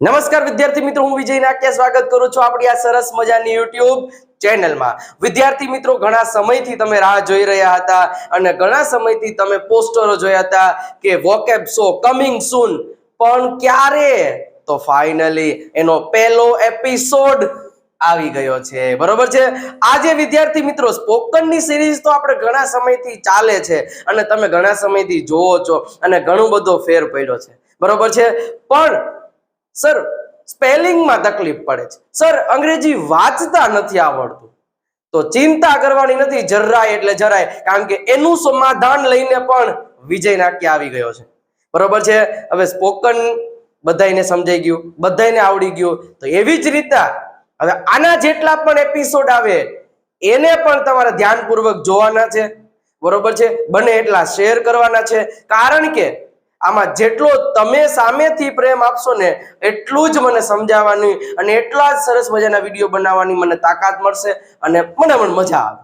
નમસ્કાર વિદ્યાર્થી મિત્રો, હું વિજય નાટ્ય સ્વાગત કરું છું આપણી આ સરસ મજાની યુટ્યુબ ચેનલમાં. વિદ્યાર્થી મિત્રો, ઘણા સમયથી તમે રાહ જોઈ રહ્યા હતા અને ઘણા સમયથી તમે પોસ્ટરો જોયા હતા કે વોકેબ શો કમિંગ સૂન. પણ ક્યારે? તો ફાઇનલી એનો પહેલો એપિસોડ આવી ગયો છે. બરોબર છે? આજે વિદ્યાર્થી મિત્રો, સ્પોકનની સિરીઝ તો આપણે ઘણા સમયથી ચાલે છે અને તમે ઘણા સમયથી જોવો છો અને ઘણો બધો ફેર પડ્યો છે. બરોબર છે? પણ સર, સ્પેલિંગમાં તકલીફ પડે છે. સર, અંગ્રેજી વાંચતા નથી આવડતું. તો ચિંતા કરવાની નથી, જરાય એટલે જરાય. કારણ કે એનું સમાધાન લઈને પણ વિજય નાટ્ય આવી ગયો છે. બરોબર છે? હવે સ્પોકન બધાયને સમજાઈ ગયું, બધાયને આવડી ગયું. તો એવી જ રીતના હવે આના જેટલા પણ એપિસોડ આવે, એને પણ તમારે ધ્યાનપૂર્વક જોવાના છે. બરોબર છે? બને એટલા શેર કરવાના છે. કારણ કે આમાં જેટલો તમે સામેથી પ્રેમ આપશો ને એટલું જ મને સમજાવવાની અને એટલા જ સરસ મજાના વીડિયો બનાવવાની મને તાકાત મળશે અને મને પણ મજા આવે.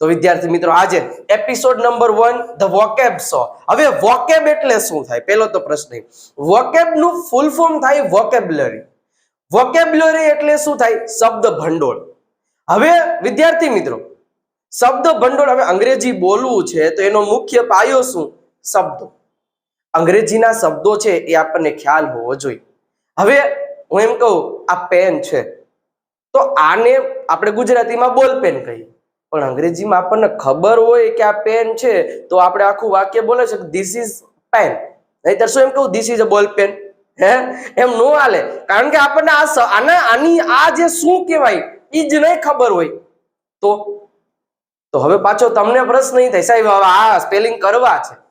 તો વિદ્યાર્થી મિત્રો, આજે episode number one the vocab so હવે વોકેબ એટલે શું થાય? પેલો તો પ્રશ્ન વોકેબનું ફૂલ ફોર્મ થાય વોકેબ્યુલરી વોકેબ્યુલરી એટલે શું થાય? શબ્દ ભંડોળ. હવે વિદ્યાર્થી મિત્રો, શબ્દ ભંડોળ હવે અંગ્રેજી બોલવું છે તો એનો મુખ્ય પાયો શું? શબ્દો. અંગ્રેજીના શબ્દો છે એ આપણને ખ્યાલ હોવો જોઈએ. હવે હું એમ કહું, આ પેન છે. તો આને આપણે ગુજરાતીમાં બોલ પેન કહીએ. પણ અંગ્રેજીમાં આપણને ખબર હોય કે આ પેન છે, તો આપણે આખું વાક્ય બોલે છે ધીસ ઇઝ પેન નહીતર શું એમ કહું? ધીસ ઇઝ અ બોલ પેન હે? એમ નો હાલે. કારણ કે આપણને આ આના, આની, આ જે શું કહેવાય એ જ નહીં ખબર હોય. તો તો હવે પાછો તમને પ્રશ્ન નહીં થાય, સાહેબ, હવે આ સ્પેલિંગ કરવા છે.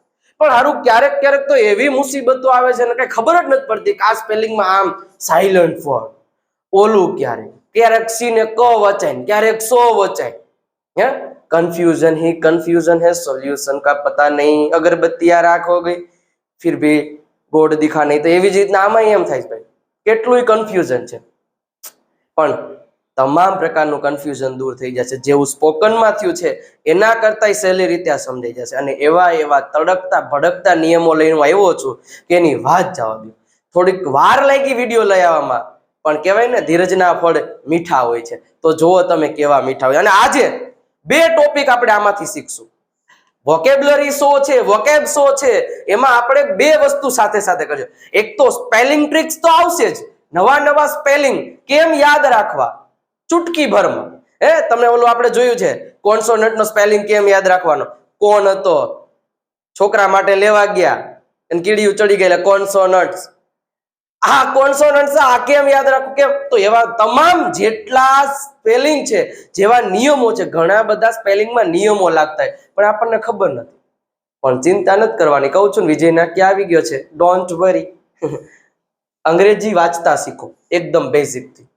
પણ હારું, ક્યારેક ક્યારેક તો એવી મુસીબતો આવે છે ને કઈ ખબર જ નથી પડતી કે આ સ્પેલિંગમાં આમ સાયલન્ટ ફોર ઓલું ક્યારેક ક્યારેક સી ને ક વચાય ક્યારેક સો વચાય. હે? કન્ફ્યુઝન હી કન્ફ્યુઝન હે સોલ્યુશન કા પતા નહીં. અગરબત્તિયા રાખો ગઈ, ફિર ભી ગોડ દિખા નહીં. તો એવી જ રીતના આમાં એમ થાય છે ભાઈ. કેટલું કન્ફ્યુઝન છે. પણ તમામ પ્રકારનું કન્ફ્યુઝન દૂર થઈ જશે. જેવું સ્પોકનમાં થયું છે, એના કરતાંય સહેલી રીતે સમજાઈ જશે. અને એવા એવા તડકતા ભડકતા નિયમો લઈને હું આવ્યો છું કે એની વાત જવા દો થોડીક વાર લાગી વીડિયો લઈ આવવામાં, પણ કહેવાય ને, ધીરજના ફળ મીઠા હોય છે. તો જુઓ તમે કેવા મીઠા હોય અને આજે બે ટોપિક આપણે આમાંથી શીખશું. વોકેબ્લરી શો છે વોકેબ શો છે, એમાં આપણે બે વસ્તુ સાથે સાથે કરજો એક તો સ્પેલિંગ ટ્રિક્સ તો આવશે જ. નવા નવા સ્પેલિંગ કેમ યાદ રાખવા? ચૂટકી ભરમાં હે, તમને ઓલું આપણે જોયું છે કોન્સોનન્ટ નો સ્પેલિંગ કેમ યાદ રાખવાનો? કોણ હતો? છોકરા માટે લેવા ગયા, અને કીડીયું ચડી ગયેલા કોન્સોનન્ટ આ કોન્સોનન્ટ આ કેમ યાદ રાખવું? કેમ? તો એવા તમામ જેટલા સ્પેલિંગ છે, જેવા નિયમો છે, ઘણા બધા સ્પેલિંગમાં નિયમો લાગતા હોય, પણ આપણને ખબર નથી. પણ ચિંતા નથી કરવાની. કહું છું વિજય નાક્ય આવી ગયો છે? ડોન્ટ વરી અંગ્રેજી વાંચતા શીખો, એકદમ બેઝિકથી.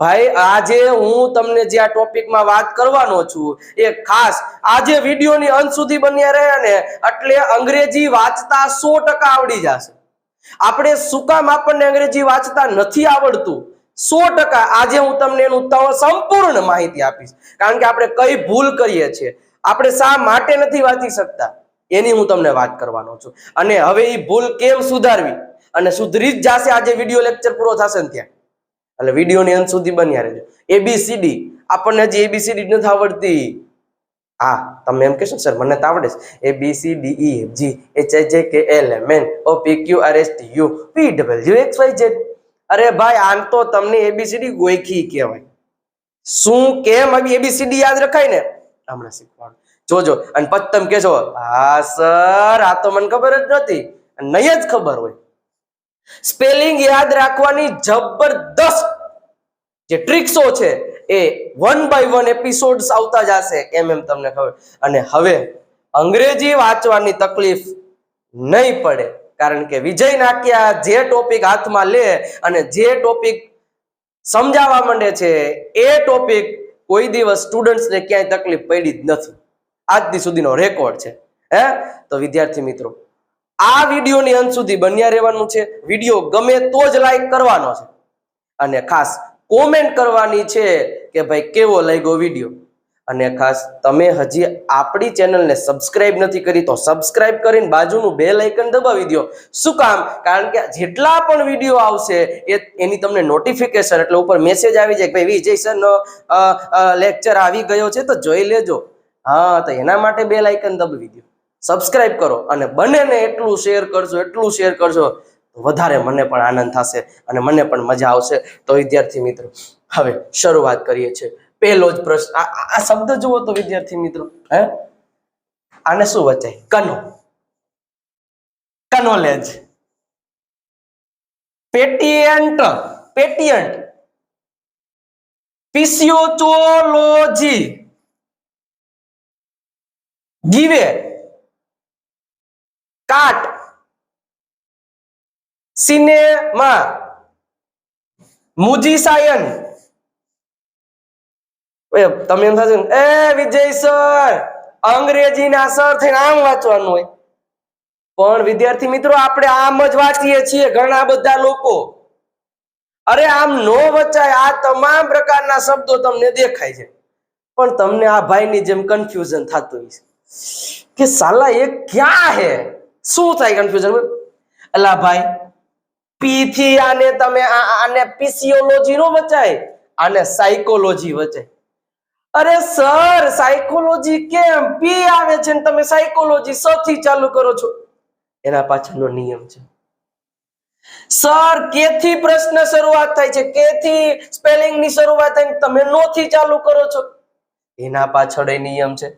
ભાઈ, આજે હું તમને જે આ ટોપિકમાં વાત કરવાનો છું, એ ખાસ આજે વિડીયોની અંત સુધી બન્યા રહ્યા ને એટલે અંગ્રેજી વાંચતા સો ટકા આવડી જશે. આપણે શું કામ આપણને અંગ્રેજી વાંચતા નથી આવડતું. સો ટકા આજે હું તમને એનું સંપૂર્ણ માહિતી આપીશ. કારણ કે આપણે કઈ ભૂલ કરીએ છીએ. આપણે શા માટે નથી વાંચી શકતા? એની હું તમને વાત કરવાનો છું. અને હવે એ ભૂલ કેમ સુધારવી? અને સુધરી જ જશે આજે વીડિયો લેક્ચર પૂરો થશે ને ત્યાં? એટલે વિડીયોની અંત સુધી બન્યા રહેજો. એબીસીડી આપણને હજી એબીસીડી નથી આવડતી. હા, તમે એમ કહેશો સર, મને તો આવડે છે. A B C D E F G H I J K L M N O P Q R S T U P W X Y Z અરે ભાઈ, આમ તો તમને એબીસીડી ગોખી કહેવાય. શું, કેમ આવી એબીસીડી યાદ રખાય ને? હમણાં શીખવાનું જોજો, અને પછી તમે કહેશો હા, સર, આ તો મને ખબર જ નથી નહીં જ ખબર હોય. સ્પેલિંગ યાદ રાખવાની જબરદસ્ત જે ટ્રિક્સો છે એ વન બાય વન એપિસોડ્સ આવતા જશે, એમ એમ તમને ખબર. અને હવે અંગ્રેજી વાંચવાની તકલીફ નહીં પડે, કારણ કે વિજય નાક્યા જે ટોપિક હાથમાં લે અને જે ટોપિક સમજાવવા માંડે છે, એ ટોપિક કોઈ દિવસ સ્ટુડન્ટ્સને ક્યાંય તકલીફ પડી જ નથી. આજની સુધીનો રેકોર્ડ છે, હે? તો વિદ્યાર્થી મિત્રો આ વિડીયોની અંત સુધી બન્યા રહેવાનું છે. વીડિયો ગમે તો જ લાઈક કરવાનો છે. અને ખાસ કોમેન્ટ કરવાની છે કે ભાઈ કેવો લાગ્યો વીડિયો? અને ખાસ તમે હજી આપણી ચેનલને સબસ્ક્રાઇબ નથી કરી તો સબસ્ક્રાઇબ કરીને બાજુનું બે લાઇકન દબાવી દો. શું કામ? કારણ કે જેટલા પણ વીડિયો આવશે એ એની તમને નોટિફિકેશન એટલે ઉપર મેસેજ આવી જાય કે ભાઈ વિજય સરનો લેક્ચર આવી ગયો છે તો જોઈ લેજો. હા, તો એના માટે બે લાઇકન દબાવી દો. સબસ્ક્રાઇબ કરો અને બંનેને એટલું શેર કરજો, એટલું શેર કરજો વધારે મને પણ આનંદ થશે અને મને પણ મજા આવશે. તો વિદ્યાર્થી મિત્રો, હવે શરૂઆત કરીએ છીએ. પહેલો જ પ્રશ્ન, આ શબ્દ જુઓ તો વિદ્યાર્થી મિત્રો, હે? આને શું વચાય? કનો. કનોલેજ પેટીએન્ટ પેટીએન્ટ ફિસિયોચોલોજી ગીવે કાટ. સિનેમા. મુજીસાયન. તમે એમ થશે એ વિજય સર અંગ્રેજીના સર થઈને આમ વાંચવાનું હોય. પણ વિદ્યાર્થી મિત્રો, આપણે આમ જ વાંચીએ છીએ ઘણા બધા લોકો. અરે, આમ નો વચાય, આ તમામ પ્રકારના શબ્દો તમને દેખાય છે. પણ તમને આ ભાઈની જેમ કન્ફ્યુઝન થતું છે. કે સાલા, એ ક્યાં હે? શું થાય કન્ફ્યુઝન અલા ભાઈ પી થી આને તમે આને પીસીઓલોજી નો વચાય, આને સાયકોલોજી વચાય. અરે સર સાયકોલોજી કેમ? પી આવે છે ને તમે સાયકોલોજી સ થી ચાલુ કરો છો. એના પાછળનો નિયમ છે. સર કે થી પ્રશ્ન શરૂઆત થાય છે? કે થી સ્પેલિંગની શરૂઆત થાય તમે નો થી ચાલુ કરો છો? એના પાછળ એ નિયમ છે.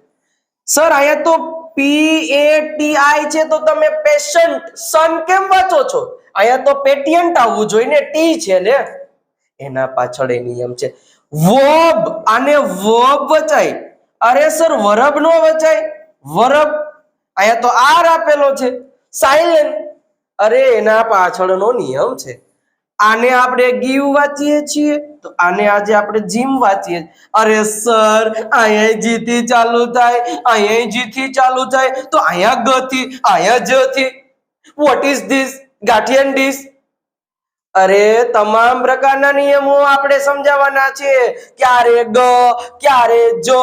સર અહીંયા તો પી એ ટી આઈ છે તો તમે પેશન્ટ સન કેમ વાંચો છો? અહીંયા તો પેટિયન્ટ આવવું જોઈએ ને ટી છે ને એના પાછળ એ નિયમ છે. વોબ, આને વોબ વચાય. અરે સર, વરબ નો વચાય. વરબ, અહીંયા તો આર આપેલો છે. સાયલેન્ટ અરે એના પાછળનો નિયમ છે. આને આપણે ગીવ વાંચીએ છીએ? તો આને આજે આપણે જીમ વાંચીએ અરે સર, અહીંયા જી થી ચાલુ થાય, અહીંયા જી થી ચાલુ થાય. તો અહીંયા ગ થી અહીંયા જ થી વોટ ઇઝ ધીસ ગાંઠિયન ડીશ અરે તમામ પ્રકારના નિયમો આપણે સમજાવવાના છે. ક્યારે ગ, ક્યારે જ,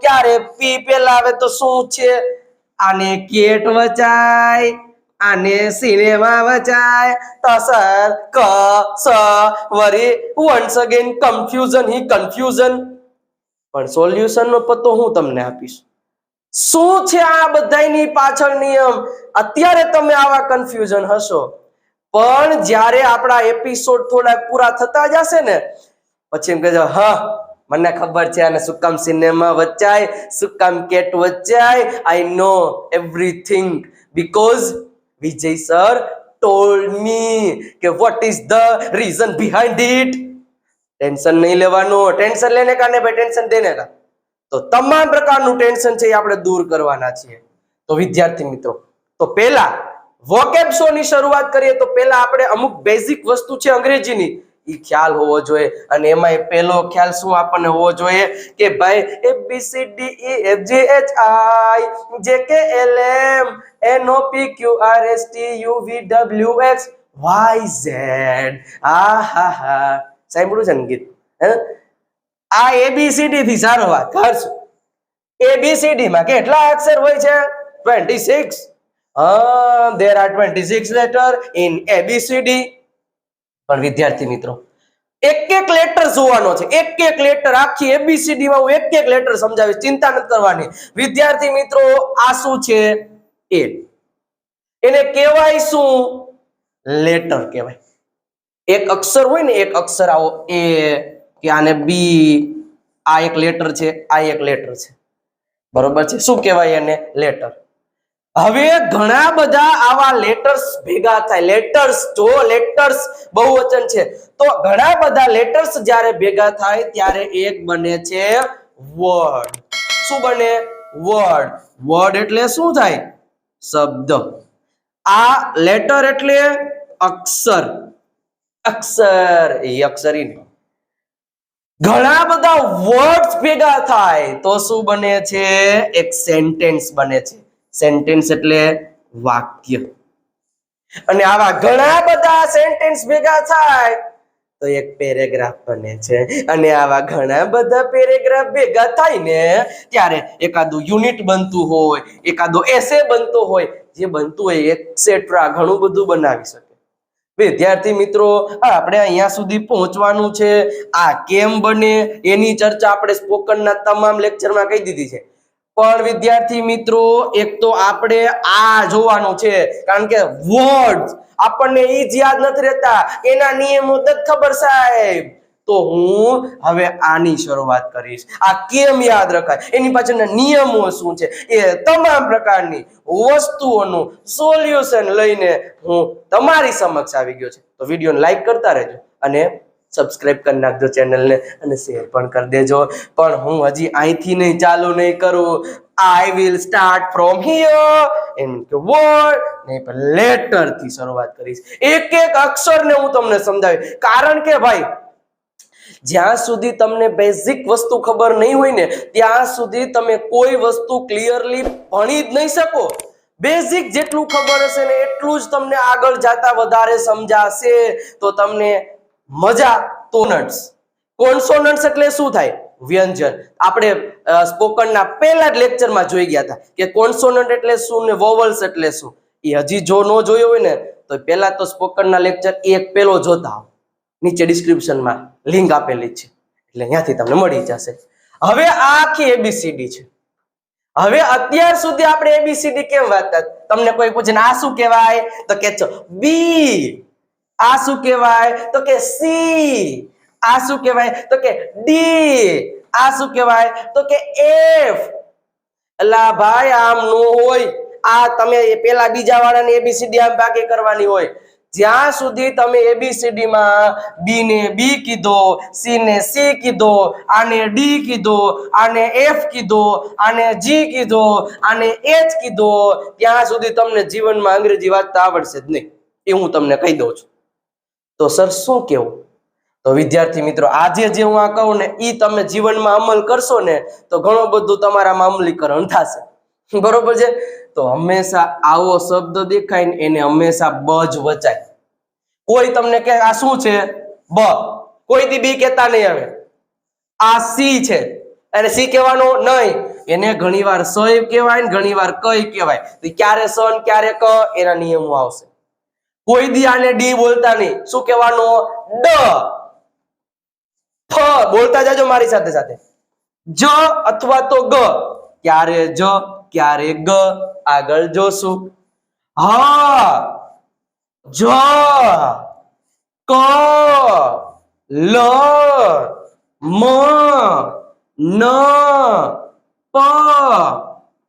ક્યારે પી પેલા આવે તો શું છે? આને કેટ વચાય. આને સિનેમા વચાય. સર ક, સ, વરી વન્સ અગેન કન્ફ્યુઝન હી કન્ફ્યુઝન પણ સોલ્યુશન નો પત્તો હું તમને આપીશ. શું છે આ બધાયની પાછળ નિયમ? અત્યારે તમે આવા કન્ફ્યુઝન હશો. પણ જ્યારે આપણા એપિસોડ થોડાક પૂરા થતા જશે ને, પછી એમ કહેજો, હા, મને ખબર છે અને શું કામ સિનેમા વચાય, શું કામ cat વચાય. I know everything because Vijay sir told me કે what is the reason behind it tension નહીં લેવાનું ટેન્શન લેને કા ને ભાઈ ટેન્શન દેને કા તો તમામ પ્રકારનું ટેન્શન છે એ આપણે દૂર કરવાના છીએ. તો વિદ્યાર્થી મિત્રો, તો પહેલા વોકેબ શો ની શરૂઆત કરીએ તો પહેલા આપણે અમુક બેઝિક વસ્તુ છે અંગ્રેજીની. ઈ ખ્યાલ હોવો જોઈએ. અને એમાં પહેલો ખ્યાલ શું આપણને હોવો જોઈએ? કે ભાઈ, A B C D, E, F, G, H, I, J K L, M, N, O, P, Q, R, S, T, U, V, W, X, Y, Z. આ હા હા સાંભળ્યું છે ને ગીત? આ એબીસીડી થી સારો વાત. કરશું. એબીસીડી માં કેટલા અક્ષર હોય છે? 26 હા, there are 26 letter in abcd પણ વિદ્યાર્થી મિત્રો એક એક લેટર જોવાનો છે. એક એક લેટર આખી એબીસીડી માં હું એક એક લેટર સમજાવીશ, ચિંતા નથી કરવાની. વિદ્યાર્થી મિત્રો, આ શું છે? એ એને કહેવાય શું? લેટર કહેવાય. એક અક્ષર હોય ને, એક અક્ષર આવો એ કે આને બી આ એક લેટર છે, આ એક લેટર છે. બરોબર છે? શું કહેવાય એને? લેટર હવે ઘણા બધા આવા લેટર્સ ભેગા થાય. લેટર્સ જો લેટર્સ બહુવચન છે. તો ઘણા બધા લેટર્સ જ્યારે ભેગા થાય, ત્યારે એક બને છે વર્ડ શું બને? વર્ડ વર્ડ એટલે શું થાય? શબ્દ. આ લેટર એટલે અક્ષર. અક્ષર. એ અક્ષરી ઘણા બધા વર્ડ્સ ભેગા થાય. તો શું બને છે? એક સેન્ટેન્સ બને છે. સેન્ટેન્સ એટલે વાક્ય. અને આવા ઘણા બધા સેન્ટેન્સ ભેગા થાય. તો એક પેરેગ્રાફ બને છે. અને આવા ઘણા બધા પેરેગ્રાફ ભેગા થાય ને, ત્યારે એકાદું યુનિટ બનતું હોય, એકાદો એસે બનતો હોય, જે બનતું હોય એક્સેટ્રા ઘણું બધું બનાવી શકે. વિદ્યાર્થી મિત્રો, આપણે અહીંયા સુધી પહોંચવાનું છે. આ કેમ બને, એની ચર્ચા આપણે સ્પોકનના તમામ લેક્ચરમાં કહી દીધી છે. પણ વિદ્યાર્થી મિત્રો, એક તો આપણે આ જોવાનું છે. કારણ કે વર્ડ આપણને એ જ યાદ નથી રહેતા. એના નિયમો જ ખબર સાહેબ. તો હું હવે આની શરૂઆત કરીશ. આ કેમ યાદ રખાય? એની પાછળના નિયમો શું છે? એ તમામ પ્રકારની વસ્તુઓનું સોલ્યુશન લઈને હું તમારી સમક્ષ આવી ગયો છે. તો વિડીયોને લાઈક કરતા રહેજો અને સબસ્ક્રાઇબ કરી નાખજો ચેનલને અને શેર પણ કરી દેજો. પણ હું હજી અહીંથી નહીં ચાલુ નહીં કરું. I will start from here એમ કે વર્ડ લેટરથી શરૂઆત કરીશ. એક એક અક્ષરને હું તમને સમજાવી કારણ કે ભાઈ, જ્યાં સુધી તમને બેઝિક વસ્તુ ખબર નહીં હોય ને, ત્યાં સુધી તમે કોઈ વસ્તુ ક્લિયરલી ભણી જ નહીં શકો. બેઝિક જેટલું ખબર હશે ને, એટલું જ તમને આગળ જતા વધારે સમજાશે. તો તમને મજા તોનટ્સ કોન્સોનન્ટ્સ એટલે શું થાય? વ્યંજન. આપણે સ્પોકનના પહેલા જ લેક્ચરમાં જોઈ ગયા હતા કે કોન્સોનન્ટ એટલે શું ને વોવલ્સ એટલે શું? એ હજી જો ન જોયો હોય ને, તો પહેલા તો સ્પોકનના લેક્ચર એક પેલો જોતા નીચે ડિસ્ક્રિપ્શનમાં લિંક આપેલી છે. એટલે ત્યાંથી તમને મળી જશે. હવે આખી એબીસીડી છે. હવે અત્યાર સુધી આપણે એબીસીડી કેમ વાત તમને કોઈ પૂછે આ શું કહેવાય? તો કે બી આ શું કહેવાય તો કે સી. આ શું કહેવાય તો કે ડી. આ શું કહેવાય તો કે એફ. અલા ભાઈ, આમ નો હોય. આ તમે પેલા બીજા વાળાને એબીસીડી આમ બાકી કરવાની હોય. જ્યાં સુધી તમે એબીસીડી માં બી ને બી કીધો સી ને સી કીધો, આને ડી કીધો, આને એફ કીધો, આને જી કીધો, આને એચ કીધો, ત્યાં સુધી તમને જીવનમાં અંગ્રેજી વાંચતા આવડશે જ નહીં. એ હું તમને કહી દઉં છું. તો સર શું કેવું? તો વિદ્યાર્થી મિત્રો, આજે જે હું આ કહું ને એ તમે જીવનમાં અમલ કરશો ને, તો ઘણું બધું તમારામાં અમલીકરણ થશે. બરોબર છે? તો હંમેશા આવો શબ્દ દેખાય ને, એને હંમેશા બ જ વચાય. કોઈ તમને કે આ શું છે? બ. કોઈ દી બી કહેતા નહીં આવે. આ સી છે. અને સી કહેવાનું નહીં. એને ઘણીવાર સ કહેવાય ને, ઘણીવાર કઈ કહેવાય. ક્યારે સ ક્યારે ક, એના નિયમો આવશે. કોઈ દી આને ડી બોલતા નહીં. શું કહેવાનું? ડ. ફ. બોલતા જાજો મારી સાથે સાથે. જ અથવા તો ગ. ક્યારે જ, ક્યારે ગ? આગળ જોશું. હા. જ. ક. લ. મ. ન. પ.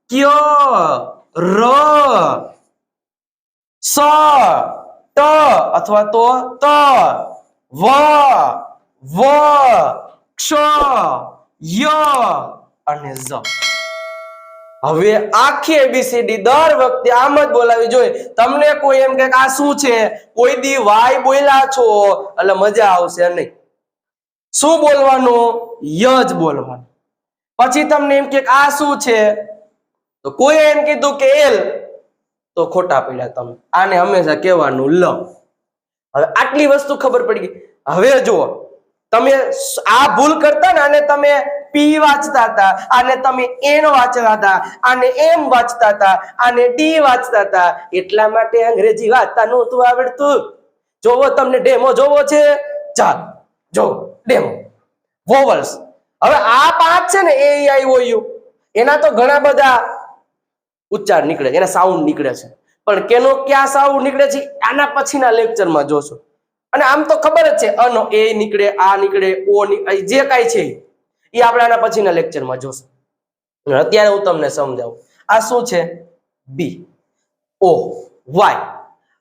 ક્ય ર. સ. ટ અથવા તો ત. વ. વ. ક્ષ. ય. અને ઝ. હવે આખી એબીસીડી દર વખતે આમ જ બોલાવી જોઈએ. તમને કોઈ એમ કે આ શું છે? કોઈ દી વાય બોલ્યા છો, એટલે મજા આવશે નહીં. શું બોલવાનું? ય જ બોલવાનું. પછી તમને એમ કે આ શું છે? તો કોઈ એમ કીધું કે એલ. તો ખોટા પડ્યા તમે. આને હંમેશા કહેવાનું લ. હવે આટલી વસ્તુ ખબર પડી ગઈ. હવે જુઓ, તમે આ ભૂલ કરતા ને આને તમે પી વાંચતા હતા, આને તમે એન વાંચતા હતા, આને એમ વાંચતા હતા, આને ડી વાંચતા હતા. એટલા માટે અંગ્રેજી વાંચતા નહોતું આવડતું. જોવો તમને ડેમો જોવો છે? ચાલ, જો, ડેમો. વોવલ્સ. હવે આ પાંચ છે ને એ આઈ ઓ એના તો ઘણા બધા ઉચ્ચાર નીકળે છે, એના સાઉન્ડ નીકળે છે. પણ કેનો ક્યાં સાઉન્ડ નીકળે છે, આના પછીના લેક્ચરમાં જોશો. અને આમ તો ખબર જ છે, અનો, એ નીકળે, આ નીકળે, ઓ જે કાંઈ છે, એ આપણે આના પછીના લેક્ચરમાં જોશું. અત્યારે હું તમને સમજાવું. આ શું છે? બી ઓ વાય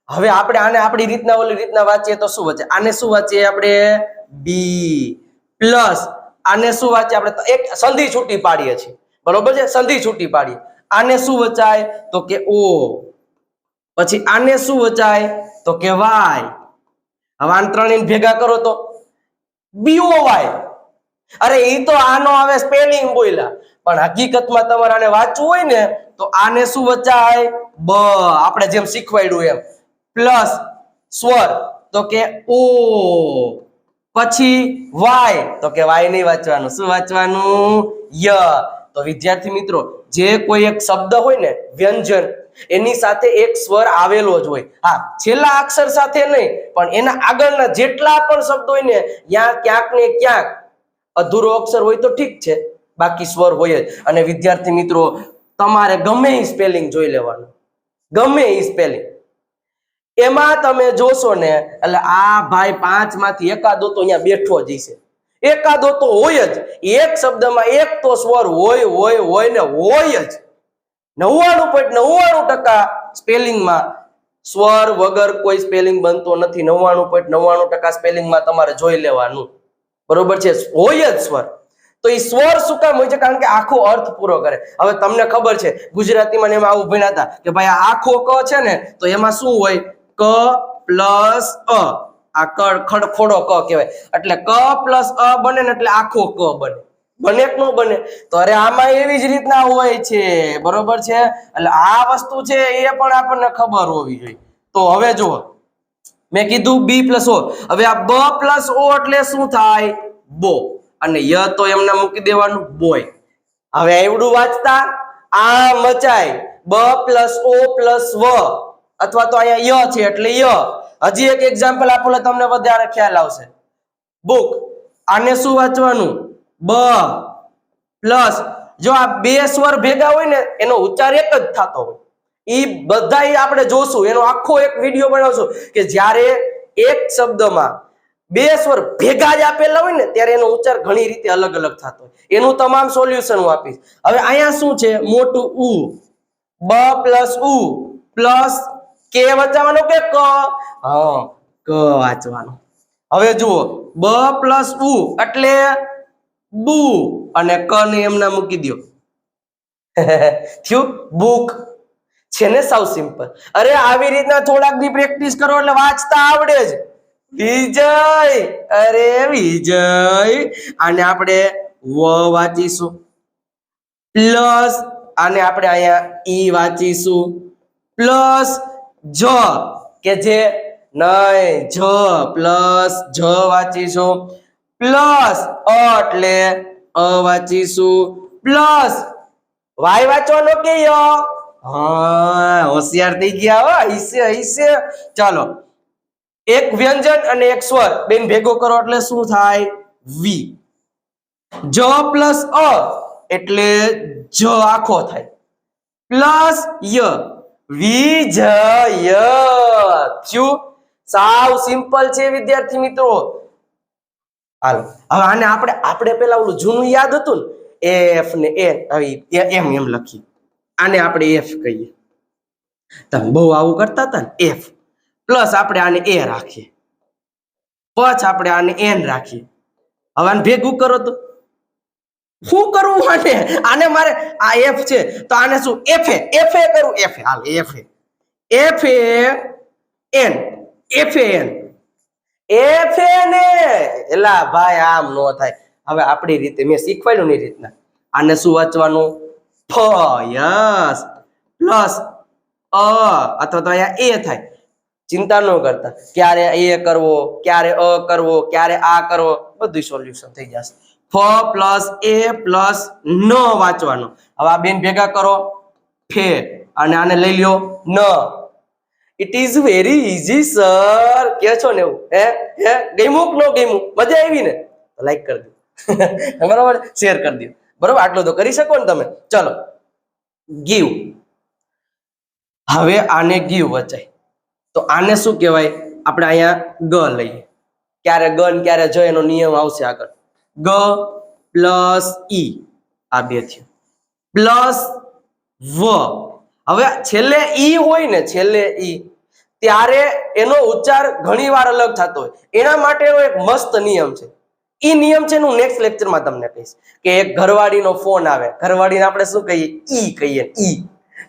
હવે આપણે આને આપણી રીતના, ઓલી રીતના વાંચીએ તો શું વાંચે? આને શું વાંચીએ આપણે? બી પ્લસ આને શું વાંચીએ આપણે? એક સંધિ છૂટી પાડીએ છીએ. બરોબર છે? સંધિ છૂટી પાડીએ. આને શું વચાય? તો કે ઓ. પછી આને શું વચાય? તો કે વાય. હવે આન ત્રણેય ભેગા કરો તો બીઓ વાય અરે એ તો આનો આવે સ્પેલિંગ બોલ્યા. પણ હકીકતમાં તમારે આને વાંચવું હોય ને, તો આને શું વચાય? બ. આપણે જેમ શીખવાડ્યું એમ. પ્લસ સ્વર. તો કે ઓ. પછી વાય. તો કે વાય નહીં વાંચવાનું. શું વાંચવાનું? ય. તો વિદ્યાર્થી મિત્રો જે કોઈ એક શબ્દ હોય ને, વ્યંજન, એની સાથે એક સ્વર આવેલો જ હોય. હા, છેલ્લા અક્ષર સાથે નહીં, પણ એના આગળના જેટલા પણ શબ્દ હોય ને ત્યાં ક્યાંક ને ક્યાંક, અધૂરો અક્ષર હોય તો ઠીક છે, બાકી સ્વર હોય જ. અને વિદ્યાર્થી મિત્રો, તમારે ગમે એ સ્પેલિંગ જોઈ લેવાનું. ગમે એ સ્પેલિંગ એમાં તમે જોશો ને, એટલે આ ભાઈ પાંચમાંથી એકાદો તો અહીંયા બેઠો જ હશે એકાદો તો હોય જ. એક શબ્દમાં એક તો સ્વર હોય હોય હોય ને હોય જ. નવ્વાણું પોઈન્ટ નવ્વાણું ટકા સ્પેલિંગમાં સ્વર વગર કોઈ સ્પેલિંગ બનતો નથી. નવ્વાણું પોઈન્ટ નવ્વાણું ટકા સ્પેલિંગમાં તમારે જોઈ લેવાનું. બરોબર છે? હોય જ સ્વર. તો એ સ્વર શું કામ હોય છે? કારણ કે આખો અર્થ પૂરો કરે. હવે તમને ખબર છે, ગુજરાતીમાં એમાં આવું ભણ્યા હતા કે ભાઈ આખો ક છે ને, તો એમાં શું હોય? ક પ્લસ અ. આ ક ખડખોડો ક કહેવાય. એટલે ક પ્લસ અ બને ને એટલે આખો ક બને. બને કે ન બને? તો અરે આમાં એવી જ રીતના હોય છે. બરોબર છે? એટલે આ વસ્તુ છે એ પણ આપણને ખબર હોવી જોઈએ. તો હવે જુઓ. મેં કીધું બી પ્લસ ઓ. હવે આ બ પ્લસ ઓ એટલે શું થાય? બો. અને ય તો એમને મૂકી દેવાનું બોય. હવે એવડું વાંચતા? આ મચાય. બ પ્લસ ઓ પ્લસ વ. અથવા તો અહીંયા ય છે એટલે ય. હજી એક એક્ઝામ્પલ આપો તમને વધારે ખ્યાલ આવશે. બુક આને શું વાંચવાનું? બ પ્લસ, જો આ બે સ્વર ભેગા હોય ને, એનો ઉચ્ચાર એક જ થતો હોય. ઈ બધા આપણે જોશું. એનો આખો એક વીડિયો બનાવશું કે જ્યારે એક શબ્દમાં બે સ્વર ભેગા જ આપેલા હોય ને, ત્યારે એનો ઉચ્ચાર ઘણી રીતે અલગ અલગ થતો હોય. એનું તમામ સોલ્યુશન હું આપીશ. હવે અહીંયા શું છે? મોટું ઉ. બ પ્લસ ઉ. પ્લસ કે વાંચવાનું કે ક? હા. ક વાંચવાનું. હવે જુઓ, બ પ્લસ ઉ એટલે બુ અને ક ને એમના મૂકી દો થયું? બુક. છે ને સાવ સિમ્પલ અરે આવી રીતના થોડાક બી પ્રેક્ટિસ કરો એટલે વાંચતા આવડે જ. વિજય! અરે વિજય! આને આપણે વ વાંચીશું. પ્લસ આને આપણે અહીંયા ઈ વાંચીશું. પ્લસ જ, કે જે નહીં જ, પ્લસ, જ વાંચીશું. પ્લસ, અ એટલે અ વાંચીશું. પ્લસ, વાય વાંચવાનો કે ય હા, હોશિયાર થઈ ગયા હો હૈસે હૈસે ચાલો, એક વ્યંજન અને એક સ્વર. બેન ભેગો કરો એટલે શું થાય? વી. જ પ્લસ અ એટલે જ આખો થાય. પ્લસ ય. વિજય થયું. સાવ સિમ્પલ છે વિદ્યાર્થી મિત્રો. હાલો, હવે આને આપણે આપણે પેલા ઓલું જૂનું યાદ હતું ને એફ ને એ એમ એમ લખી આને આપણે એફ કહીએ. તમે બહુ આવું કરતા હતા ને એફ પ્લસ આપણે આને એ રાખીએ. પછી આપણે આને એન રાખીએ. હવે આને ભેગું કરો તો. શું કરવું આને? આને મારે, આ એફ છે, તો આને શું? એફ એ એફ એ કરું એફ હાલ F F A N F F N N F A. ને એલા ભાઈ, આમ નો થાય. હવે આપણી રીતે, મેં શીખવાડ્યું ની રીતના. આને શું વાંચવાનું? ફ, યસ. પ્લસ, અ, અથવા તો અહીંયા એ થાય. ચિંતા ન કરતા. ક્યારે એ કરવો, ક્યારે અ કરવો, ક્યારે આ કરવો બધું સોલ્યુશન થઈ જશે. ફ પ્લસ એ પ્લસ ન વાંચવાનું. હવે આ બેન ભેગા કરો. ફે. અને આને લઈ લ્યો. ન. It is very easy sir કે છો ને એવું? હે? હે? ગેમુક નો ન મજા આવી ને? લાઈક કરી દો. બરાબર? શેર કરી દો. બરાબર? આટલું તો કરી શકો ને તમે. ચલો. ગીવ. હવે આને ગીવ વચાય. તો આને શું કહેવાય? આપણે અહીંયા ગ લઈએ. ક્યારે ગ ને ક્યારે જ એનો નિયમ આવશે આગળ. ગ પ્લસ ઈ. આ બે થયું. પ્લસ વ. હવે છેલ્લે ઈ હોય ને? છેલ્લે ઈ. ત્યારે એનો ઉચ્ચાર ઘણી વાર અલગ થતો હોય. એના માટેનો એક મસ્ત નિયમ છે. ઈ નિયમ છે હું નેક્સ્ટ લેક્ચરમાં તમને કહીશ. કે એક ઘરવાળીનો ફોન આવે. ઘરવાળીને આપણે શું કહીએ? ઈ કહીએ. ઈ.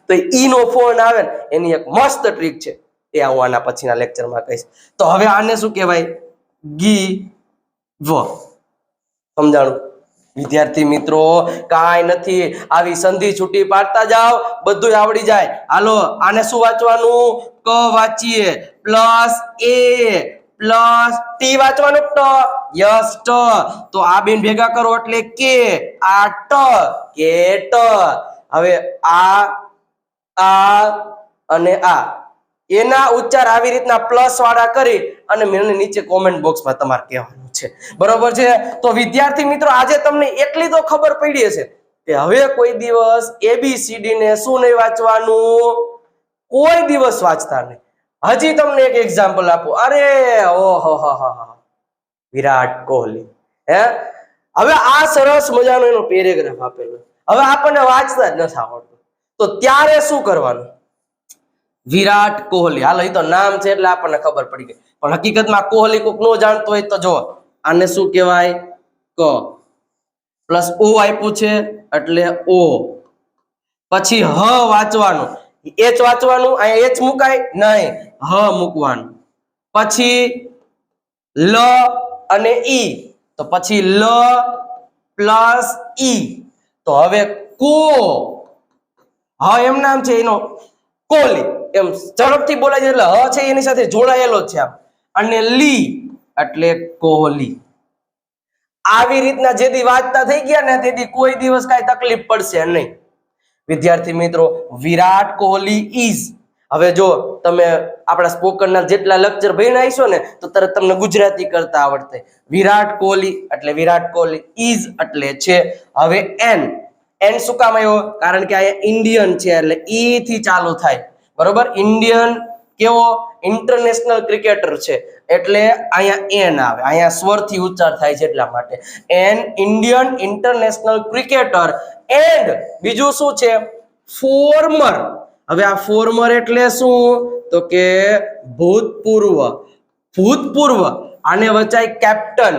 તો ઈ નો ફોન આવે ને, એની એક મસ્ત ટ્રીક છે. એ હું આના પછીના લેક્ચરમાં કહીશ. તો હવે આને શું કહેવાય? ગી વ. સમજાણું? વિદ્યાર્થી મિત્રો, કાંઈ નથી. આવી સંધિ છૂટી પાડતા જાઓ બધું આવડી જાય. હાલો, આને શું વાંચવાનું? ક વાંચીએ. પ્લસ એ, પ્લસ ટી વાંચવાનું? ટ. યસ, ટ. તો આ બેન ભેગા કરો એટલે કે આ ટ કેટ હવે આ આ અને આ. એના ઉચ્ચાર આવી રીતના પ્લસ વાળા કરી અને મને નીચે કોમેન્ટ બોક્સમાં તમારે કહેવાનું. છે. બરોબર છે? તો વિદ્યાર્થી મિત્રો, આજે તમને એટલી તો ખબર પડી હશે કે હવે કોઈ દિવસ એબીસીડી ને શું નહીં વાંચવાનું? કોઈ દિવસ વાંચતા નહીં. હજી તમને એક એક્ઝામ્પલ આપો. અરે, ઓહો વિરાટ કોહલી. હે? હવે આ સરસ મજાનો એનો પેરેગ્રાફ આપેલો હવે આપણને વાંચતા જ નથી આવડતું. તો ત્યારે શું કરવાનું? વિરાટ કોહલી. હાલ એ તો નામ છે એટલે આપણને ખબર પડી ગઈ. પણ હકીકતમાં કોહલી કોક નો જાણતો હોય તો જો આને શું કહેવાય? ક. પ્લસ ઓ આપ્યું છે, એટલે ઓ પછી હ વાંચવાનું. એચ વાંચવાનું? અહીંયા એચ મુકાય? નહીં. હ મૂકવાનું. પછી લ અને ઈ. તો પછી લ પ્લસ ઈ. તો હવે કો. હ એમ નામ છે એનો. કોલી. એમ ઝડપથી બોલાય એટલે હ છે એની સાથે જોડાયેલો છે આમ. અને લી. એટલે કોહલી. આવી રીતના જેથી વાંચતા થઈ ગયા ને તેથી કોઈ દિવસ કાંઈ તકલીફ પડશે નહીં. વિદ્યાર્થી મિત્રો, વિરાટ કોહલી ઇઝ હવે જો તમે આપણા સ્પોકનના જેટલા લેક્ચર ભણીને ને, તો તરત તમને ગુજરાતી કરતા આવડશે. વિરાટ કોહલી એટલે વિરાટ કોહલી ઇઝ એટલે છે હવે એન. એન શું કામ આવ્યો? કારણ કે અહીંયા ઇન્ડિયન છે એટલે ઈ થી ચાલુ થાય. બરોબર? ઇન્ડિયન કેવો? ઇન્ટરનેશનલ ક્રિકેટર છે. એટલે અહીંયા એન આવે. અહીંયા સ્વરથી ઉચ્ચાર થાય છે એટલા માટે. An Indian international cricketer and બીજું શું છે? ફોર્મર હવે આ ફોર્મર એટલે શું? તો કે ભૂતપૂર્વ. ભૂતપૂર્વ. આને વચાય કેપ્ટન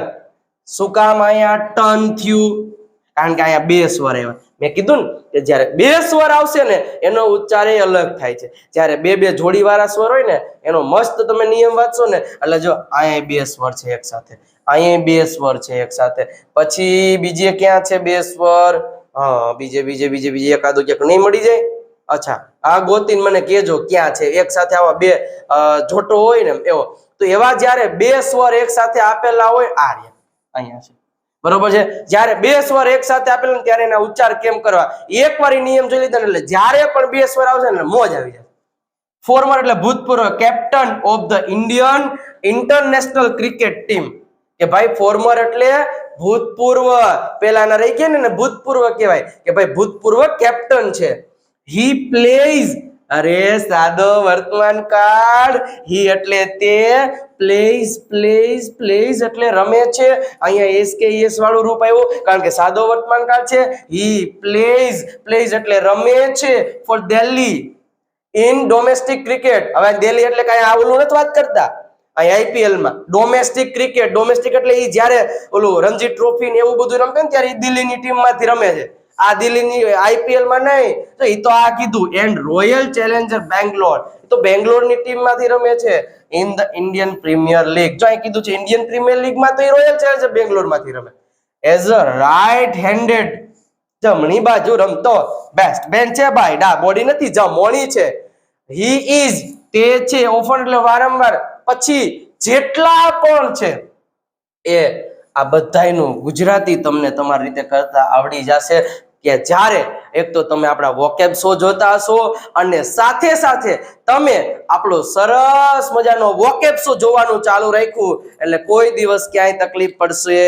શું કામ અહીંયા? ટર્ન થયું. કારણ કે અહીંયા બે સ્વર આવ્યા મેં કીધું ને કે જ્યારે બે સ્વર આવશે ને, એનો ઉચ્ચાર એ અલગ થાય છે. જ્યારે બે બે જોડીવાળા સ્વર હોય ને, એનો મસ્ત તમે નિયમ વાંચશો ને, એટલે જો અહીંયા બે સ્વર છે એક સાથે. અહીંયા બે સ્વર છે એક સાથે. પછી બીજે ક્યાં છે બે સ્વર? હા, બીજે બીજે બીજે બીજે એકાદો ક્યાંક નહીં મળી જાય? અચ્છા, આ ગોતીન મને કહેજો ક્યાં છે. એક સાથે આવા બે જોટો હોય ને એવો. તો એવા જ્યારે બે સ્વર એક સાથે આપેલા હોય, આ રહ્યા. અહીંયા છે. બરોબર છે? જ્યારે બે સ્વર એક સાથે આપેલા ને ત્યારે એના ઉચ્ચાર કેમ કરવા? એક વાર નિયમ જોઈ લીધા એટલે જ્યારે પણ બે સ્વર આવશે ને મોજ આવી જાય. ફોર્મર એટલે ભૂતપૂર્વ captain of the Indian international cricket team કે ભાઈ ફોર્મર એટલે ભૂતપૂર્વ. પેલાના રહી ગયા ને ભૂતપૂર્વ કહેવાય. કે ભાઈ ભૂતપૂર્વ કેપ્ટન છે. હી પ્લેઝ અરે સાદો વર્તમાન કાળ હી એટલે તે પ્લેઝ પ્લેઝ પ્લેઝ એટલે રમે છે. અહીંયા એસ કે એસ વાળું રૂપ આવ્યું, કારણ કે સાદો વર્તમાન કાળ છે. હી પ્લેઝ પ્લેઝ એટલે રમે છે for Delhi in domestic cricket હવે દિલ્હી એટલે કઈ આવલું નથી વાત કરતા. અહીં આઈપીએલમાં ડોમેસ્ટિક ક્રિકેટ ડોમેસ્ટિક એટલે એ જ્યારે ઓલું રણજી ટ્રોફી ને એવું બધું રમતો ને ત્યારે ઈ દિલ્હીની ટીમમાંથી રમે છે. આ દિલ્હીની આઈપીએલમાં નહીં, તો એ તો આ કીધું. એન્ડ રોયલ ચેલેન્જર બેંગ્લોર તો ટીમમાંથી રમે છે. In the Indian Premier League જો અહીં કીધું છે ઇન્ડિયન પ્રીમિયર લીગમાં તો એ રોયલ ચેલેન્જર બેંગ્લોરમાંથી રમે. એઝ અ રાઈટ હેન્ડેડ જમણી બાજુ રમતો. બેસ્ટ બેન છે ભાઈ. ડા બોડી નથી, જમણી છે. હી ઇઝ તે છે ઓફન એટલે વારંવાર. પછી જેટલા પણ છે, એ આ બધાનું ગુજરાતી તમને તમારી રીતે કરતા આવડી જશે. કે જ્યારે એક તો તમે આપણા વોકેબ શો જોતા હશો અને સાથે સાથે તમે આપણો સરસ મજાનો વોકેબ શો જોવાનું ચાલુ રાખ્યું, એટલે કોઈ દિવસ ક્યાંય તકલીફ પડશે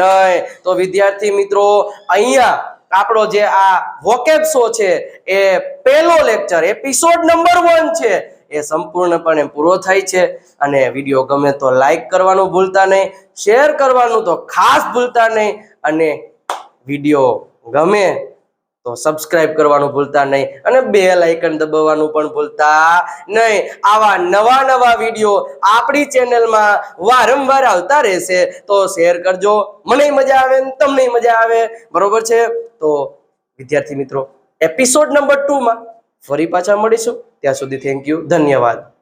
નહીં. તો વિદ્યાર્થી મિત્રો, અહીંયા આપણો જે આ વોકેબ શો છે, એ પહેલો લેક્ચર એપિસોડ નંબર વન છે, એ સંપૂર્ણપણે પૂરો થાય છે. અને વીડિયો ગમે તો લાઈક કરવાનું ભૂલતા નહીં શેર કરવાનું તો ખાસ ભૂલતા નહીં. અને વીડિયો ગમે તો સબસ્ક્રાઇબ કરવાનું ભૂલતા નહીં અને બેલ આઇકન દબાવવાનું પણ ભૂલતા નહીં. આવા નવા નવા વીડિયો આપણી ચેનલમાં વારંવાર આવતા રહેશે. તો શેર કરજો. મને મજા આવે તમને મજા આવે. બરોબર છે? તો વિદ્યાર્થી મિત્રો એપિસોડ નંબર ટુમાં ફરી પાછા મળીશું. ત્યાં સુધી થેન્ક યુ ધન્યવાદ.